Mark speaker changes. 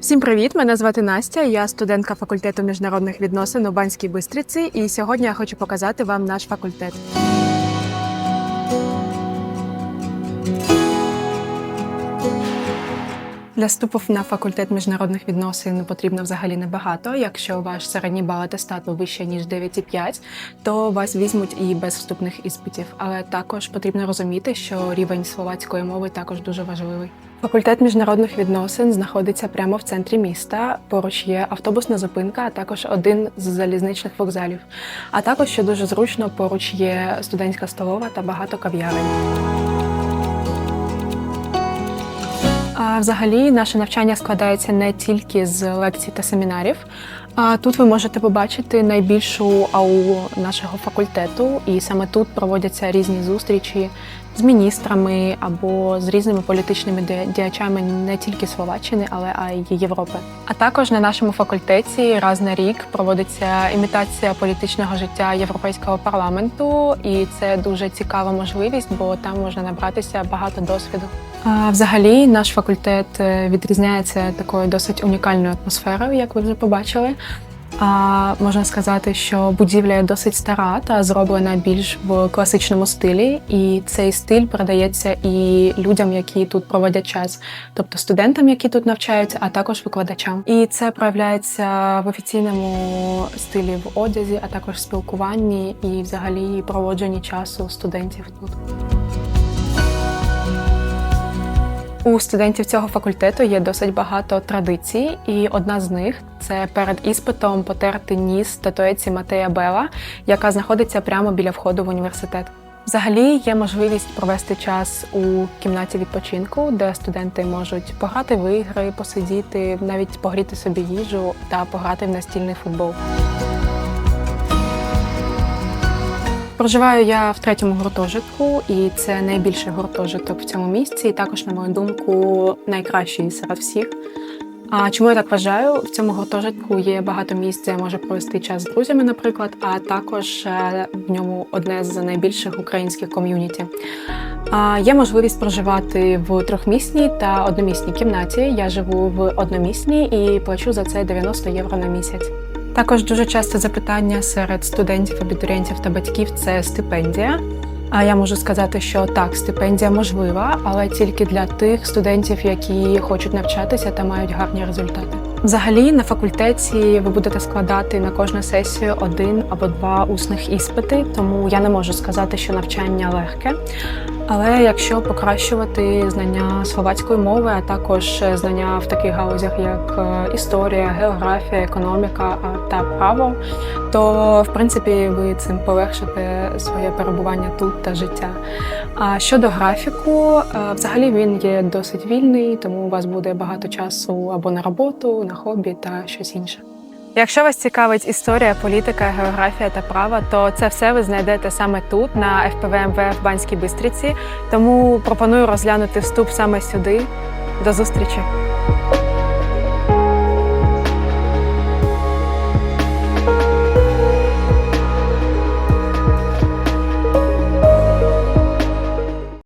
Speaker 1: Всім привіт! Мене звати Настя. Я студентка факультету міжнародних відносин у Банській Бистриці, і сьогодні я хочу показати вам наш факультет. Для вступу на факультет міжнародних відносин потрібно взагалі небагато. Якщо ваш середній бал атестату вище ніж 9,5, то вас візьмуть і без вступних іспитів. Але також потрібно розуміти, що рівень словацької мови також дуже важливий. Факультет міжнародних відносин знаходиться прямо в центрі міста. Поруч є автобусна зупинка, а також один з залізничних вокзалів. А також, що дуже зручно, поруч є студентська столова та багато кав'ярень. Взагалі, наше навчання складається не тільки з лекцій та семінарів. А тут ви можете побачити найбільшу аулу нашого факультету, і саме тут проводяться різні зустрічі з міністрами або з різними політичними діячами не тільки Словаччини, але й Європи. А також на нашому факультеті раз на рік проводиться імітація політичного життя Європейського парламенту, і це дуже цікава можливість, бо там можна набратися багато досвіду. Взагалі, наш факультет е, відрізняється такою досить унікальною атмосферою, як ви вже побачили. А можна сказати, що будівля досить стара та зроблена більш в класичному стилі, і цей стиль передається і людям, які тут проводять час, тобто студентам, які тут навчаються, а також викладачам. І це проявляється в офіційному стилі в одязі, а також в спілкуванні і взагалі проводженні часу студентів тут. У студентів цього факультету є досить багато традицій, і одна з них це перед іспитом потерти ніс статуеці Матея Бела, яка знаходиться прямо біля входу в університет. Взагалі є можливість провести час у кімнаті відпочинку, де студенти можуть пограти в ігри, посидіти, навіть погріти собі їжу та пограти в настільний футбол. Проживаю я в третьому гуртожитку, і це найбільший гуртожиток в цьому місці. І також, на мою думку, найкращий серед всіх. А чому я так вважаю? В цьому гуртожитку є багато місць, де я можу провести час з друзями, наприклад, а також е, в ньому одне з найбільших українських ком'юніті. Є можливість проживати в трьохмісній та одномісній кімнаті. Я живу в одномісній і плачу за це 90 євро на місяць. Також дуже часто запитання серед студентів, абітурієнтів та батьків це стипендія. А я можу сказати, що так, стипендія можлива, але тільки для тих студентів, які хочуть навчатися та мають гарні результати. Взагалі на факультеті ви будете складати на кожну сесію один або два усних іспити, тому я не можу сказати, що навчання легке. Але якщо покращувати знання словацької мови, а також знання в таких галузях, як е, історія, географія, економіка та право, то в принципі ви цим полегшите своє перебування тут та життя. А щодо графіку, е, взагалі він є досить вільний, тому у вас буде багато часу або на роботу, на хобі та щось інше. Якщо вас цікавить історія, політика, географія та право, то це все ви знайдете саме тут, на ФПВ в Банській Бистриці. Тому пропоную розглянути вступ саме сюди. До зустрічі!